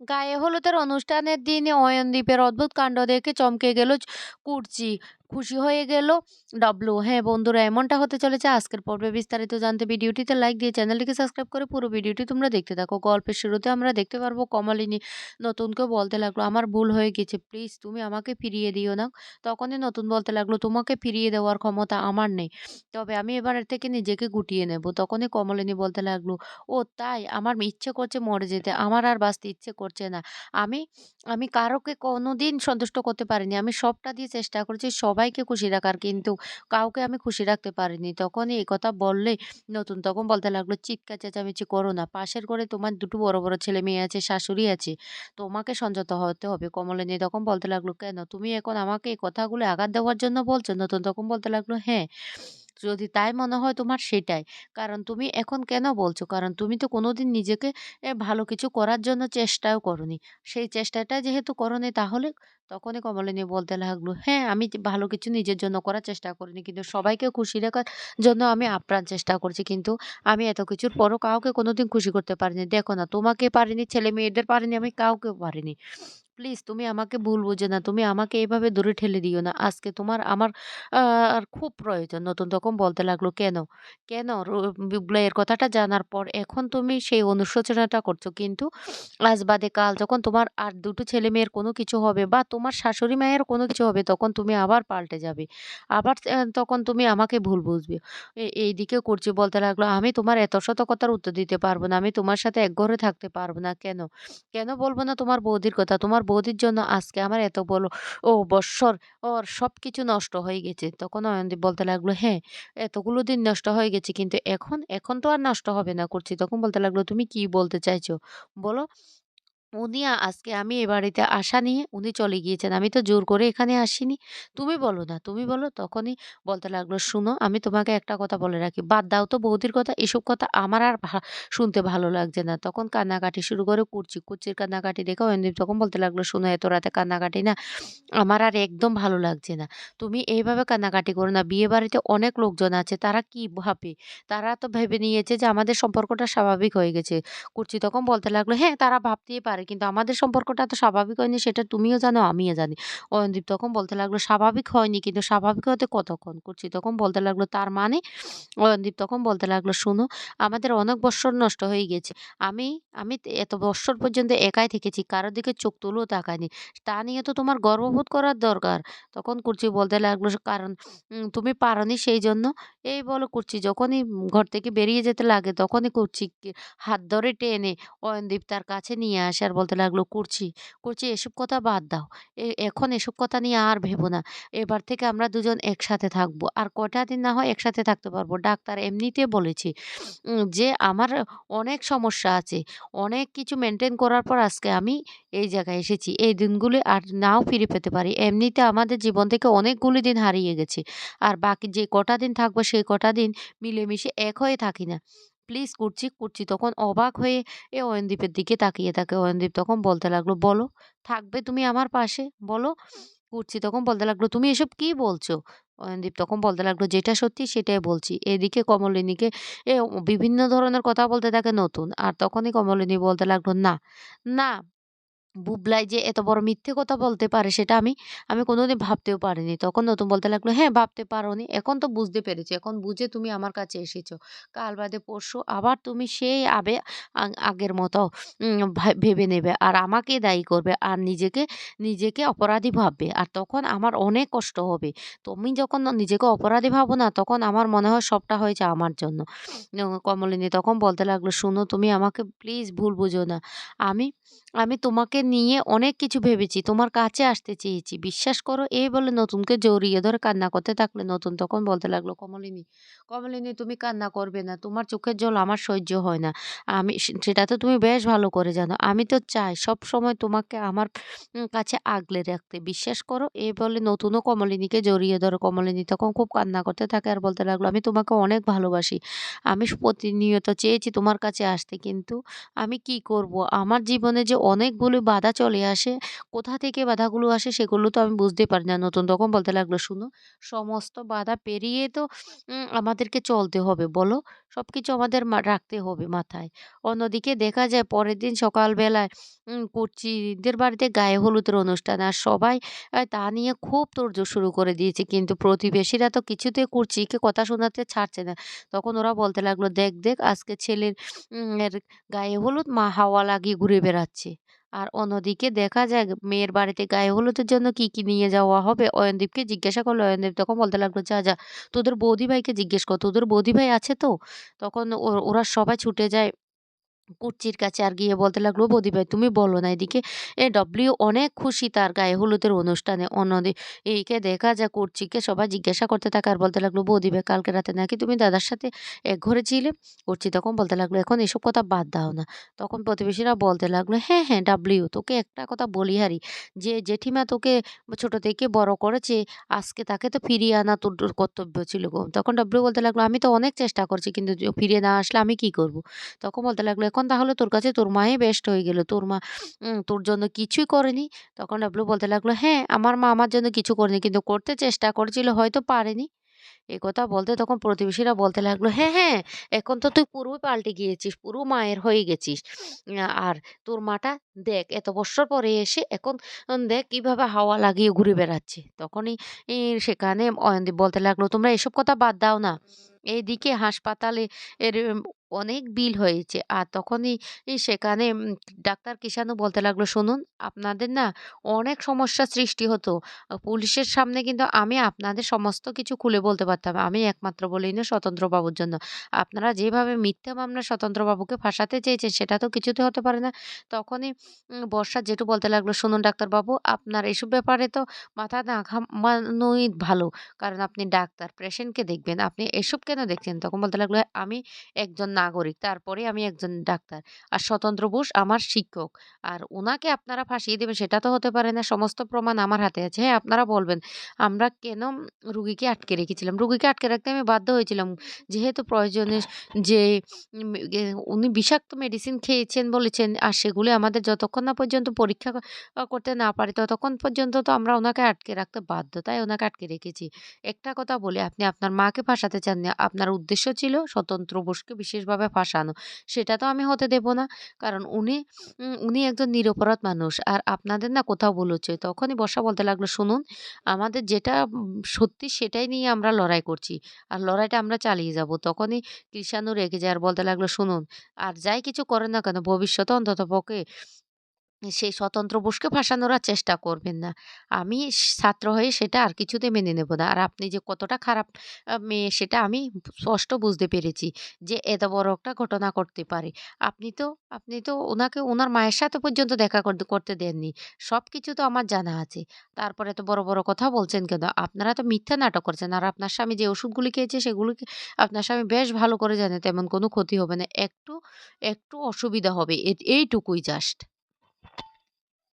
গায়ে হলুদের অনুষ্ঠানের দিনে অয়নদীপের অদ্ভুত কাণ্ড দেখে চমকে গেল কুর্চি। খুশি হয়ে গেল ডাবলু। হ্যাঁ বন্ধুরা এমনটা হতে চলেছে আজকের পর্বে। বিস্তারিত জানতে ভিডিওটিতে লাইক দিয়ে চ্যানেলটিকে সাবস্ক্রাইব করে পুরো ভিডিওটি তোমরা দেখতে থাকো। গল্পের শুরুতে আমরা দেখতে পারব কমলিনী নতুনকে বলতে লাগল, "আমার ভুল হয়ে গেছে। প্লিজ তুমি আমাকে ফিরিয়ে দিও না।" তখনই নতুন বলতে লাগল, "তোমাকে ফিরিয়ে দেওয়ার ক্ষমতা আমার নেই। তবে আমি এবার থেকে নিজেকে গুটিয়ে নেব।" তখনই কমলিনী বলতে লাগল, "ও তাই? আমার ইচ্ছে করছে মরে যেতে। আমার আর বাঁচতে ইচ্ছে করছে না। আমি আমি কারোকে কোনো দিন সন্তুষ্ট করতে পারিনি। আমি সবটা দিয়ে চেষ্টা করেছি সবাইকে খুশি রাখার কিন্তু কাউকে আমি খুশি রাখতে পারিনি।" তখনই এই কথা বললে নতুন তখন বলতে লাগল, "চিৎকার চেঁচামেচি করো না। পাশের করে তোমার দুটো বড়, বড় ছেলে-মেয়ে আছে, শাশুড়ি আছে। তোমাকে সংযত হতে হবে।" কমলিনী তখন বলতে লাগল, "কেন? তুমি এখন আমাকে এই কথাগুলো আঘাত দেওয়ার জন্য বলছো?" নতুন তখন বলতে লাগল, "হ্যাঁ, যদি তাই মনে হয় তোমার সেটাই। কারণ তুমি এখন কেন বলছো? কারণ তুমি তো কোনোদিন নিজেকে ভালো কিছু করার জন্য চেষ্টাও করোনি। সেই চেষ্টাটা যেহেতু করোনি তাহলে?" তখনই কমলিনী বলতে লাগল, "হ্যাঁ, আমি ভালো কিছু নিজের জন্য করার চেষ্টা করিনি। কিন্তু সবাইকে খুশি রাখার জন্য আমি আপ্রাণ চেষ্টা করছি। কিন্তু আমি এত কিছুর পরও কাউকে কোনোদিন খুশি করতে পারিনি। দেখো না তোমাকে পারিনি, ছেলে-মেয়েদের পারিনি, আমি কাউকে পারিনি। প্লিজ তুমি আমাকে ভুল বুঝো না। তুমি আমাকে এভাবে দূরে ঠেলে দিও না। আজকে তোমার আমার আর খুব প্রয়োজন।" নতুন তখন বলতে লাগল, "কেন? কেন? রো বুবলাই এর কথাটা জানার পর এখন তুমি সেই অনুশোচনাটা করছ। কিন্তু আজ বাদে কাল যখন তোমার আর দুটো ছেলে-মেয়ের কোনো কিছু হবে বা তোমার শাশুড়ি মায়ের কোনো কিছু হবে তখন তুমি আবার পাল্টে যাবে। আবার তখন তুমি আমাকে ভুল বুঝবে।" এ এইদিকে করছি বলতে লাগল, "আমি তোমার এত শত কথার উত্তর দিতে পারব না। আমি তোমার সাথে এক ঘরে থাকতে পারব না। কেন? কেন বলব না তোমার বৌদির কথা? তোমার বৌদির জন্য আজকে আমার এত বলো ও বৎসর ওর সব কিছু নষ্ট হয়ে গেছে।" তখন অয়নদীপ বলতে লাগল, "হ্যাঁ, এতগুলো দিন নষ্ট হয়ে গেছে। কিন্তু এখন? এখন তো আর নষ্ট হবে না।" করছি তখন বলতে লাগল, "তুমি কি বলতে চাইছো? বলো?" উনি আজকে আমি এ বাড়িতে আসা নিয়ে উনি চলে গিয়েছেন। আমি তো জোর করে এখানে আসিনি। তুমি বলো না, তুমি বলো। তখনই বলতে লাগল, "শুনো, আমি তোমাকে একটা কথা বলে রাখি। বাদ দাও তো বৌদির কথা। এসব কথা আমার আর ভা শুনতে ভালো লাগছে না।" তখন কান্নাকাটি শুরু করে কুর্চি। কুর্চির কান্নাকাটি দেখে অয়নদীপ তখন বলতে লাগল, "শোনো, এত রাতে কান্নাকাটি না আমার আর একদম ভালো লাগছে না। তুমি এইভাবে কান্নাকাটি করো না। বিয়েবাড়িতে অনেক লোকজন আছে। তারা কি ভাবে? তারা তো ভেবে নিয়েছে যে আমাদের সম্পর্কটা স্বাভাবিক হয়ে গেছে।" কুর্চি তখন বলতে লাগল, "হ্যাঁ, তারা ভাবতেই পারে। কিন্তু আমাদের সম্পর্কটা তো স্বাভাবিক হয়নি সেটা তুমিও জানো, আমিও জানি।" অয়নদীপ তখন বলতে লাগল, "স্বাভাবিক হয়নি কিন্তু স্বাভাবিক হতে কতক্ষণ?" কুর্চি তখন বলতে লাগল, "তার মানে?" অয়নদীপ তখন বলতে লাগল, "শোনো, আমাদের অনেক বৎসর নষ্ট হয়ে গেছে। আমি আমি এত বৎসর পর্যন্ত একাই থেকেছি। কারও দিকে চোখ তুলেও তাকাইনি। তা নিয়ে তো তোমার গর্ববোধ করার দরকার।" তখন কুর্চি বলতে লাগল, "কারণ তুমি সেই জন্য এই বলো কুর্চি যখনই ঘর থেকে বেরিয়ে যেতে লাগে তখনই কুর্চিকে হাত ধরে টেনে অয়নদীপ তার কাছে নিয়ে আসে আর বলতে লাগল, করছি করছি এসব কথা বাদ দাও। এখন এসব কথা নিয়ে আর ভেবো না। এবার থেকে আমরা দুজন একসাথে থাকব। আর কটা দিন না হয় একসাথে থাকতে পারব। ডাক্তার এমনিতে বলেছে যে আমার অনেক সমস্যা আছে। অনেক কিছু মেনটেন করার পর আজকে আমি এই জায়গায় এসেছি। এই দিনগুলি আর নাও ফিরে পেতে পারি। এমনিতে আমাদের জীবন থেকে অনেকগুলি দিন হারিয়ে গেছে। আর বাকি যে কটা দিন থাকব সেই কটা দিন মিলেমিশে এক হয়ে থাকি না। প্লিজ করছি করছি তখন অবাক হয়ে এ অয়নদীপের দিকে তাকিয়ে থাকে। অয়নদীপ তখন বলতে লাগল, "বলো, থাকবে তুমি আমার পাশে? বলো?" করছি তখন বলতে লাগল, "তুমি এসব কি বলছো?" অয়নদীপ তখন বলতে লাগল, "যেটা সত্যি সেটাই বলছি।" এদিকে কমলিনীকে এ বিভিন্ন ধরনের কথা বলতে থাকে নতুন। আর তখনই কমলিনী বলতে লাগল, "না, না বুবলাই যে এত বড় মিথ্যে কথা বলতে পারে সেটা আমি আমি কোনোদিন ভাবতেও পারিনি। তখন নতুন বলতে লাগল, "হ্যাঁ, ভাবতে পারোনি। এখন তো বুঝতে পেরেছি। এখন বুঝে তুমি আমার কাছে এসেছ। কাল বাদে পরশু আবার তুমি সেই আবে আগের মতো ভেবে নেবে। আর আমাকে দায়ী করবে। আর নিজেকে নিজেকে অপরাধী ভাববে। আর তখন আমার অনেক কষ্ট হবে। তুমি যখন নিজেকে অপরাধী ভাবো না তখন আমার মনে হয় সবটা হয়েছে আমার জন্য।" কমলিনী তখন বলতে লাগল, "শোনো, তুমি আমাকে প্লিজ ভুল বুঝো না। আমি আমি তোমাকে নিয়ে অনেক কিছু ভেবেছি। তোমার কাছে আসতে চেয়েছি। বিশ্বাস করো।" এই বলে নতুনকে জড়িয়ে ধরে কান্না করতে থাকলে নতুন তখন বলতে লাগল, "কমলিনী, কমলিনী তুমি কান্না করবে না। তোমার চোখের জল আমার সহ্য হয় না। আমি সেটা তো তুমি বেশ ভালো করে জানো। আমি তো চাই সব সময় তোমাকে আমার কাছে আগলে রাখতে। বিশ্বাস করো।" এই বলে নতুনও কমলিনীকে জড়িয়ে ধরে। কমলিনী তখন খুব কান্না করতে থাকে আর বলতে লাগল, "আমি তোমাকে অনেক ভালোবাসি। আমি প্রতিনিয়ত চেয়েছি তোমার কাছে আসতে। কিন্তু আমি কি করব? আমার জীবনে যে অনেকগুলো বাধা চলে আসে, কোথা থেকে বাধাগুলো আসে সেগুলো তো আমি বুঝতেই পারি না। নতুন তখন বলতে লাগল, "শুনো, সমস্ত বাধা পেরিয়ে তো আমাদেরকে চলতে হবে বলো? সব কিছু আমাদের রাখতে হবে মাথায়।" অন্যদিকে দেখা যায় পরের দিন সকালবেলায় উম কুর্চিদের বাড়িতে গায়ে হলুদের অনুষ্ঠান। আর সবাই তা নিয়ে খুব তোড়জোড় শুরু করে দিয়েছে। কিন্তু প্রতিবেশীরা তো কিছুতেই কুর্চিকে কথা শোনাতে ছাড়ছে না। তখন ওরা বলতে লাগল, "দেখ, দেখ আজকে ছেলের গায়ে হলুদ মা হাওয়া লাগিয়ে ঘুরে বেড়াচ্ছে।" আর অন্যদিকে দেখা যায় মেয়ের বাড়িতে গায়ে হলুদের জন্য কি, কি নিয়ে যাওয়া হবে অয়নদীপকে জিজ্ঞাসা করল। অয়নদীপ তখন বলতে লাগল, "যা, যা তোদের বৌদি ভাইকে জিজ্ঞেস কর। তোদের বৌদি ভাই আছে তো?" তখন ওরা সবাই ছুটে যায় কুচ্চির কাছে আর গিয়ে বলতে লাগল, "বৌদি ভাই তুমি বলো না এদিকে এ ডব্লিউ অনেক খুশি তার গায়ে হলুদের অনুষ্ঠানে।" অন্যদি এইকে দেখা যায় কুচ্চিকে সবাই জিজ্ঞাসা করতে থাকে আর বলতে লাগল, "বৌদি ভাই কালকে রাতে নাকি তুমি দাদার সাথে এক ঘরে ছিলে?" কুচ্চি তখন বলতে লাগল, "এখন এসব কথা বাদ দাও না।" তখন প্রতিবেশীরা বলতে লাগল, "হ্যাঁ, হ্যাঁ ডাবলিউ তোকে একটা কথা বলি হারি যে জেঠিমা তোকে ছোট থেকে বড় করেছে, আজকে তাকে তো ফিরিয়ে আনা তোর কর্তব্য ছিল গো।" তখন ডব্লিউ বলতে লাগল, "আমি তো অনেক চেষ্টা করছি কিন্তু ফিরিয়ে না আসলে আমি কি করব?" তখন বলতে লাগল, "এখন তাহলে তোর কাছে তোর মাই বেস্ট হয়ে গেল। তোর মা তোর জন্য কিছুই করেনি?" তখন ডাবলু বলতে লাগল, "হ্যাঁ, আমার মা আমার জন্য কিছু করেনি কিন্তু করতে চেষ্টা করেছিল হয়তো পারেনি।" এই কথা বলতে তখন প্রতিবেশীরা বলতে লাগল, "হ্যাঁ, হ্যাঁ, এখন তো তুই পুরোই পাল্টে গিয়েছিস। পুরো মায়ের হয়ে গেছিস। আর তোর মাটা দেখ এত বছর পরে এসে এখন দেখ কীভাবে হাওয়া লাগিয়ে ঘুরে বেড়াচ্ছে।" তখনই সেখানে অয়নদীপ বলতে লাগল, "তোমরা এসব কথা বাদ দাও না। এইদিকে হাসপাতালে এর অনেক বিল হয়েছে।" আর তখনই সেখানে ডাক্তার কিষাণু বলতে লাগল, "শুনুন, আপনাদের না অনেক সমস্যার সৃষ্টি হতো। পুলিশের সামনে কিন্তু আমি আপনাদের সমস্ত কিছু খুলে বলতে পারতাম। আমি একমাত্র বলিনি স্বতন্ত্রবাবুর জন্য। আপনারা যেভাবে মিথ্যা মামলায় স্বতন্ত্রবাবুকে ফাঁসাতে চেয়েছেন সেটা তো কিছুতে হতে পারে না।" তখনই বর্ষার জেঠু বলতে লাগল, "শুনুন ডাক্তারবাবু, আপনার এসব ব্যাপারে তো মাথা না ঘামানোই ভালো। কারণ আপনি ডাক্তার, পেশেন্টকে দেখবেন। আপনি এসব কেন দেখছেন?" তখন বলতে লাগল, "আমি একজন নাগরিক, তারপরে আমি একজন ডাক্তার। আর স্বতন্ত্র বোস আমার শিক্ষক। আর ওনাকে আপনারা ফাঁসিয়ে দিবেন সেটা তো হতে পারে না। সমস্ত প্রমাণ আমার হাতে আছে। হ্যাঁ, আপনারা বলবেন, আমরা কেন রুগীকে আটকে রেখেছিলাম? রুগীকে আটকে রাখতে আমি বাধ্য হয়েছিলাম। যেহেতু প্রয়োজনে যে উনি বিষাক্ত মেডিসিন খেয়েছেন বলেছেন আর সেগুলি আমাদের যতক্ষণ না পর্যন্ত পরীক্ষা করতে না পারি ততক্ষণ পর্যন্ত তো আমরা ওনাকে আটকে রাখতে বাধ্য। তাই উনাকে আটকে রেখেছি। একটা কথা বলি, আপনি আপনার মাকে ফাঁসাতে চাননি। আপনার উদ্দেশ্য ছিল স্বতন্ত্র বোসকে বিশেষভাবে ফাঁসানো। সেটা তো আমি হতে দেব না। কারণ উনি উনি একজন নিরপরাধ মানুষ। আর আপনাদের না কোথাও ভুল হচ্ছে। তখনই বর্ষা বলতে লাগল, "শুনুন, আমাদের যেটা সত্যি সেটাই নিয়ে আমরা লড়াই করছি। আর লড়াইটা আমরা চালিয়ে যাব।" তখনই কৃষাণু রেগে যায় আর বলতে লাগল, "শুনুন, আর যাই কিছু করেন না কেন ভবিষ্যতে অন্ততপক্ষে সেই স্বতন্ত্র বোসকে ফাঁসানোর আর চেষ্টা করবেন না। আমি ছাত্র হয়ে সেটা আর কিছুতে মেনে নেব না। আর আপনি যে কতটা খারাপ মেয়ে সেটা আমি স্পষ্ট বুঝতে পেরেছি যে এত বড় একটা ঘটনা করতে পারে। আপনি তো আপনি তো ওনাকে ওনার মায়ের সাথে পর্যন্ত দেখা করতে দেননি। সবকিছু তো আমার জানা আছে। তারপরে এত বড়, বড় কথা বলছেন কেন? আপনারা তো মিথ্যা নাটক করছেন। আর আপনার স্বামী যে ওষুধগুলি খেয়েছে সেগুলিকে আপনার স্বামী বেশ ভালো করে জানে তেমন কোনো ক্ষতি হবে না। একটু, একটু অসুবিধা হবে। এইটুকুই জাস্ট।"